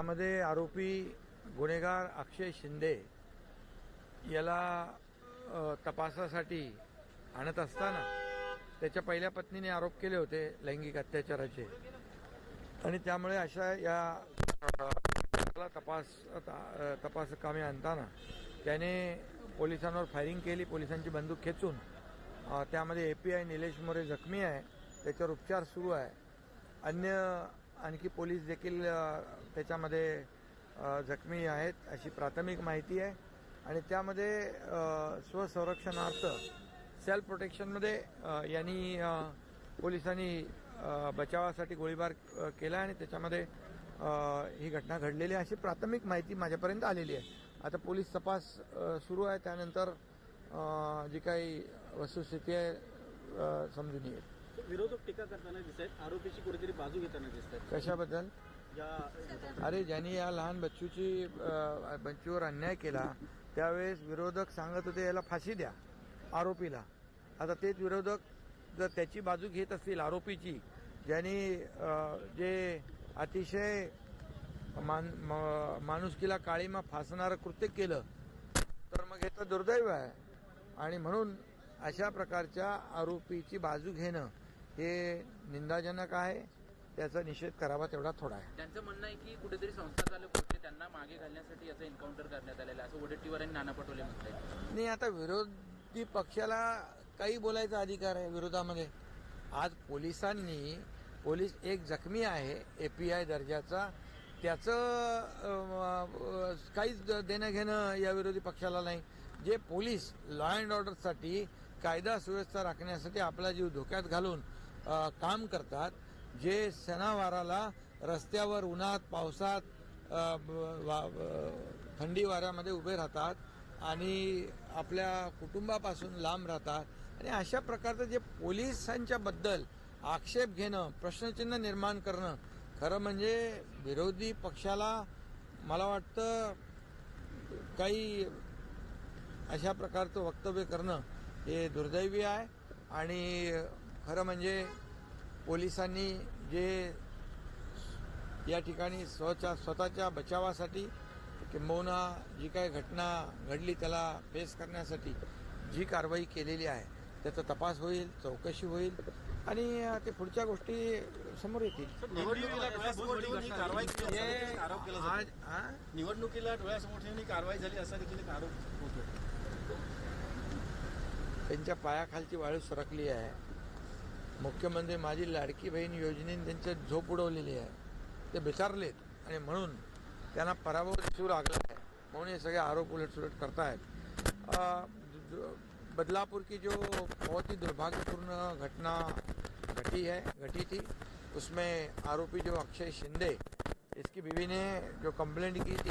त्यामध्ये आरोपी गुन्हेगार अक्षय शिंदे याला तपासासाठी आणत असताना त्याच्या पहिल्या पत्नीने आरोप केले होते लैंगिक अत्याचाराचे. आणि त्यामुळे अशा या तपास तपास कामे आणताना त्याने पोलिसांवर फायरिंग केली पोलिसांची बंदूक खेचून. अ, त्यामध्ये एपीआय निलेश मोरे जखमी आहे त्याच्यावर उपचार सुरू आहे. अन्य आणखी पोलीस देखील त्याच्यामध्ये जखमी आहेत अशी प्राथमिक माहिती आहे. आणि त्यामध्ये स्वसंरक्षणार्थ सेल्फ प्रोटेक्शनमध्ये यांनी पोलिसांनी बचावासाठी गोळीबार केला आणि त्याच्यामध्ये ही घटना घडलेली आहे अशी प्राथमिक माहिती माझ्यापर्यंत आलेली आहे. आता पोलीस तपास सुरू आहे. त्यानंतर जी काही वस्तुस्थिती आहे समजून येईल. विरोधक टीका करताना दिसत आहेत आरोपीची कुठेतरी बाजू घेताना दिसत आहेत कशाबद्दल? या अरे ज्यांनी या लहान बच्चूची बच्चूवर अन्याय केला त्यावेळेस विरोधक सांगत होते याला फाशी द्या आरोपीला. आता तेच विरोधक जर त्याची बाजू घेत असतील आरोपीची ज्यांनी जे अतिशय मान माणुसकीला काळीमा फासणारं कृत्य केलं तर मग हे तर दुर्दैव आहे. आणि म्हणून अशा प्रकारच्या आरोपीची बाजू घेणं हे निंदाजनक आहे. त्याचा निषेध करावा तेवढा थोडा आहे. त्यांचं म्हणणं आहे की कुठेतरी संस्था चालक होते त्यांना मागे घालण्यासाठी याचं एन्काउंटर करण्यात आलेलं असं वडेट्टीवार आणि नाना पटोले म्हणतात नाही आता विरोधी पक्षाला काही बोलायचा अधिकार आहे विरोधामध्ये. आज पोलिसांनी पोलीस एक जखमी आहे एपीआय दर्जाचा. त्याचं काहीच देणं घेणं या विरोधी पक्षाला नाही. जे पोलीस लॉ अँड ऑर्डरसाठी कायदा सुव्यवस्था राखण्यासाठी आपला जीव धोक्यात घालून काम करतात जे सणावाराला रस्त्यावर उन्हात पावसात थंडी वाऱ्यामध्ये उभे राहतात आणि आपल्या कुटुंबापासून लांब राहतात. आणि अशा प्रकारचं जे पोलिसांच्याबद्दल आक्षेप घेणं प्रश्नचिन्ह निर्माण करणं खरं म्हणजे विरोधी पक्षाला मला वाटतं काही अशा प्रकारचं वक्तव्य करणं हे दुर्दैवी आहे. आणि खरं म्हणजे पोलिसांनी जे या ठिकाणी स्वच्या स्वतःच्या बचावासाठी किंबहुना जी काही घटना घडली त्याला फेस करण्यासाठी जी कारवाई केलेली आहे त्याचा तपास होईल चौकशी होईल आणि ते पुढच्या गोष्टी समोर येतील. निवडणुकीला डोळ्यासमोर ठेवून कारवाई झाली असा देखील एक आरोप त्यांच्या पायाखालची वाळू सरकली आहे. मुख्यमंत्री माझी लाडकी बहीण योजनेने त्यांच्या झोप उडवलेली आहे. ते बिचारलेत आणि म्हणून त्यांना पराभव दिसू लागला आहे. म्हणून हे सगळे आरोप उलटसुलट करतायत. अ, बदलापुर की जो बहुत ही दुर्भाग्यपूर्ण घटना घटी है घटी थी उसमें आरोपी जो अक्षय शिंदे इसकी बीवी ने जो कंप्लेंट की थी